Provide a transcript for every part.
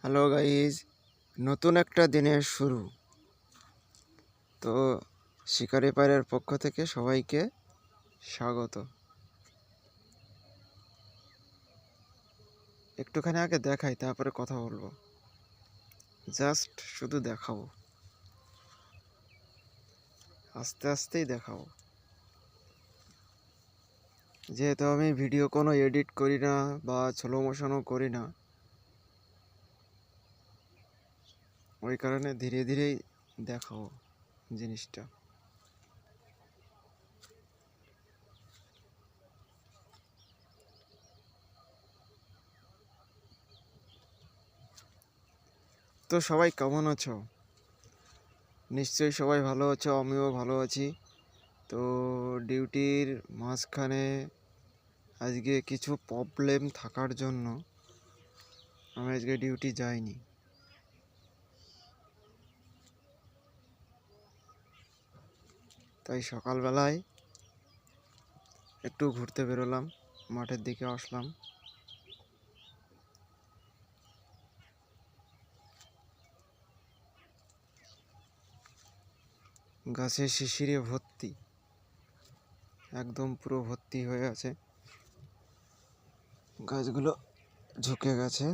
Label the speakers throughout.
Speaker 1: Hello guys, নতুন একটা দিনের শুরু। তো শিকারি পাড়ের পক্ষ থেকে সবাইকে স্বাগত। একটুখানি আগে দেখাই, তারপরে কথা বলব। জাস্ট শুধু দেখাবো। আস্তে আস্তেই দেখাবো। যেহেতু আমি ভিডিও কোনো এডিট করি না বা স্লো মোশনও করি না ওই কারণে ধীরে ধীরেই দেখাও জিনিসটা। তো সবাই কেমন আছো? নিশ্চয়ই সবাই ভালো আছো, আমিও ভালো আছি। তো ডিউটির মাঝখানে আজকে কিছু প্রবলেম থাকার জন্য আমি আজকে ডিউটি যাইনি। তাই সকালবেলায় একটু ঘুরতে বেরোলাম, মাঠের দিকে আসলাম। গাছে শিশিরে ভর্তি, একদম পুরো ভর্তি হয়ে আছে। গাছগুলো ঝুঁকে গেছে,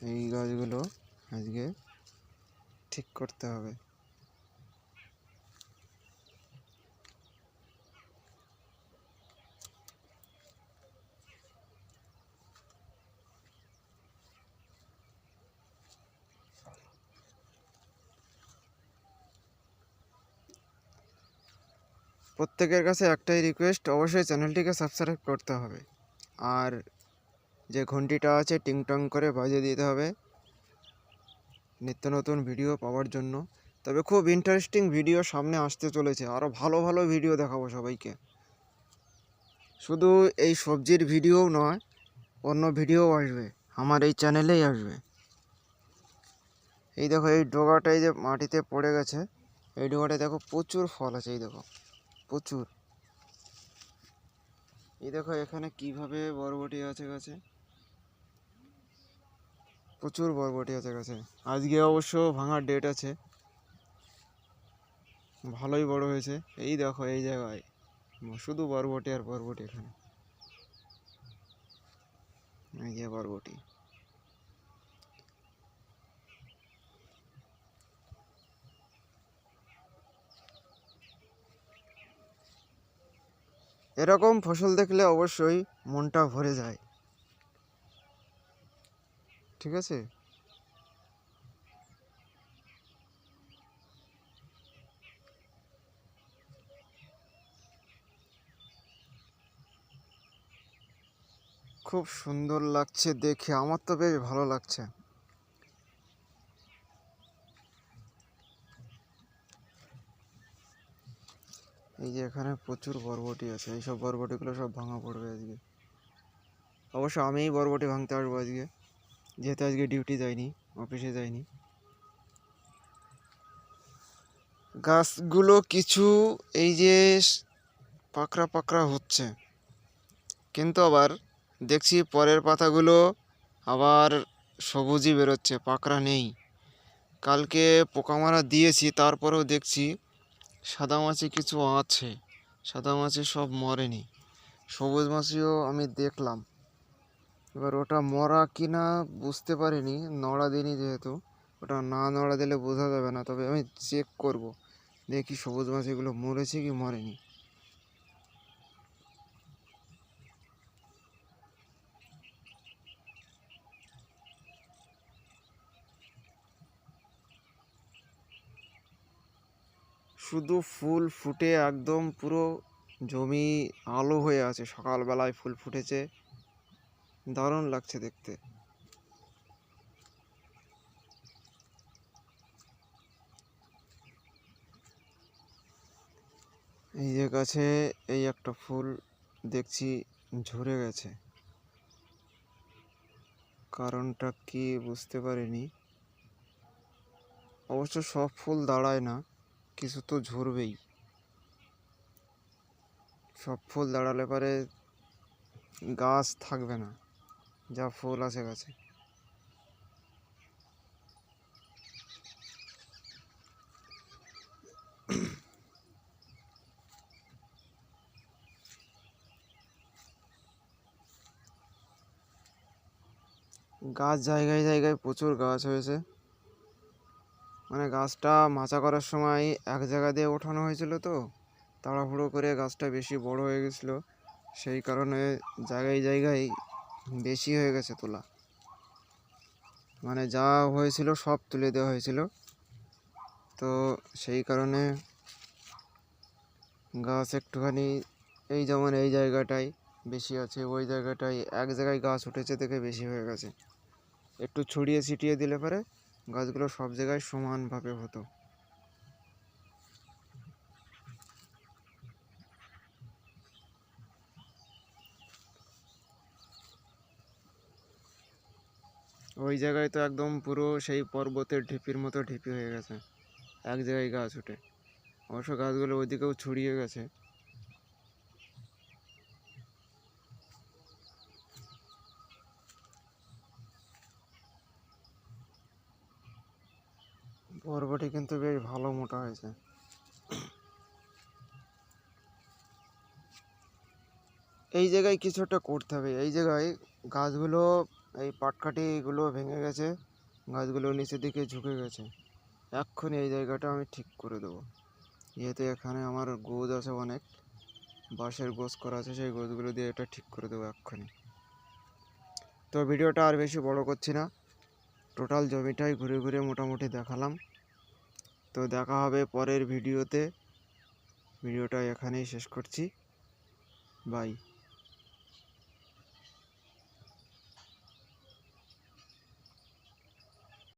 Speaker 1: এই গাছগুলো আজকে ঠিক করতে হবে। প্রত্যেকের কাছে একটাই রিকোয়েস্ট অবশ্যই চ্যানেলটিকে সাবস্ক্রাইব করতে হবে। আর যে ঘন্টিটা আছে, টিংটং করে বাজিয়ে দিতে হবে। নিত্য নতুন ভিডিও পাওয়ার জন্য। তবে খুব ইন্টারেস্টিং ভিডিও সামনে আসতে চলেছে। আরও ভালো ভালো ভিডিও দেখাবো সবাইকে। শুধু এই সবজির ভিডিও নয়, অন্য ভিডিও আসবে। আমার এই চ্যানেলেই আসবে। এই দেখো, এই ডোগাটা এই যে মাটিতে পড়ে গেছে, এই ডোগাটায় দেখো প্রচুর ফল আছে, এই দেখো। প্রচুর। এই দেখো এখানে কীভাবে বরবটি আছে গাছে। প্রচুর বরবটি আছে গাছে। আজকে অবশ্য ভাঙার ডেট আছে। ভালোই বড় হয়েছে। এই দেখো, এই জায়গায়। শুধু বরবটি আর বরবটি এখানে। এই যে বরবটি। এরকম ফসল দেখলে অবশ্যই মনটা ভরে যায়। ঠিক আছে? খুব সুন্দর লাগছে দেখে, আমার তো বেশ ভালো লাগছে। এই যে এখানে প্রচুর বরবটি আছে। এইসব বরবটিগুলো সব ভাঙা পড়বে আজকে। অবশ্য আমিই বরবটি ভাঙতে আসব আজকে। যেহেতু আজকে ডিউটি যাইনি অফিসে যাইনি। গাছগুলো কিছু এই যে পাকড়া পাকড়া হচ্ছে। কিন্তু আবার দেখছি পরের পাতাগুলো আবার সবুজই বেরোচ্ছে, পাকড়া নেই। কালকে পোকামারা দিয়েছি, তারপরেও দেখছি সাদা মাছি কিছু আছে, সাদা মাছি সব মরেনি। সবুজ মাছিও আমি দেখলাম। এবার ওটা মরা কিনা বুঝতে পারিনি, নড়া দিনই যেহেতু। ওটা না নড়া দিলে বোঝা যাবে না, তবে আমি চেক করব। দেখি সবুজ মাছিগুলো মরেছে কি মরেনি। শুধু ফুল ফুটে একদম পুরো জমি আলো হয়ে আছে। সকালবেলায় ফুল ফুটেছে। দারুণ লাগছে দেখতে। এই যে গাছে এই একটা ফুল দেখছি ঝরে গেছে। কারণটা কি বুঝতে পারিনি। অবশ্য সব ফুল দাঁড়ায় না। কিছু তো ঝরবেই। সব ফুল দাঁড়ালে পরে গাছ থাকবে না, যা ফুল আছে গাছে। গাছ জায়গায় জায়গায় প্রচুর গাছ হয়েছে। মানে গাছটা মাচা করার সময় এক জায়গা দিয়ে ওঠানো হয়েছিল তো, তাড়াহুড়ো করে গাছটা বেশি বড় হয়ে গেছিল। সেই কারণে জায়গায় জায়গায় বেশি হয়ে গেছে তোলা। মানে যা হয়েছিল সব তুলে দেওয়া হয়েছিল। তো সেই কারণে গাছ একটুখানি এই যেমন এই জায়গাটায় বেশি আছে, ওই জায়গাটায় এক জায়গায় গাছ উঠেছে দেখে বেশি হয়ে গেছে। একটু ছড়িয়ে ছিটিয়ে দিলে পরে গাছগুলো সব জায়গায় সমানভাবে হতো। ওই জায়গায় তো একদম পুরো সেই পর্বতের ঢিপির মতো ঢিপি হয়ে গেছে। এক জায়গায় গাছ উঠে অবশ্য গাছগুলো ওইদিকেও ছড়িয়ে গেছে। পর্বটি কিন্তু বেশ ভালো মোটা হয়েছে। এই জায়গায় কিছু একটা করতে হবে। এই জায়গায় গাছগুলো, এই পাটকাঠিগুলো ভেঙে গেছে, গাছগুলো নিচের দিকে ঝুঁকে গেছে। এক্ষুনি এই জায়গাটা আমি ঠিক করে দেবো। যেহেতু এখানে আমার গোজ আছে অনেক, বাঁশের গোছ করা আছে, সেই গোছগুলো দিয়ে এটা ঠিক করে দেবো এক্ষুনি। তো ভিডিওটা আর বেশি বড় করছি না। টোটাল জমিটাই ঘুরে ঘুরে মোটামুটি দেখালাম। তো দেখা হবে পরের ভিডিওতে। ভিডিওটা এখানেই শেষ করছি। বাই।